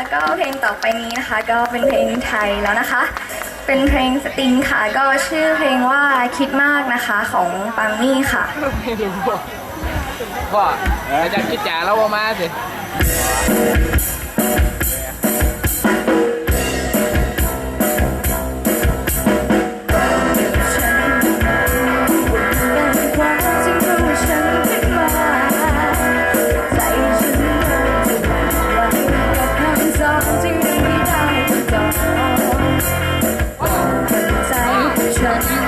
แล้วก็เพลงต่อไปนี้นะคะ ก็เป็นเพลงไทยแล้วนะคะ เป็นเพลงสตริงค่ะ ก็ชื่อเพลงว่าคิดมากนะคะของปังมี่ค่ะ ไม่รู้พ่ออาจารย์คิดจ๋าแล้วว่ามาสิ Yes.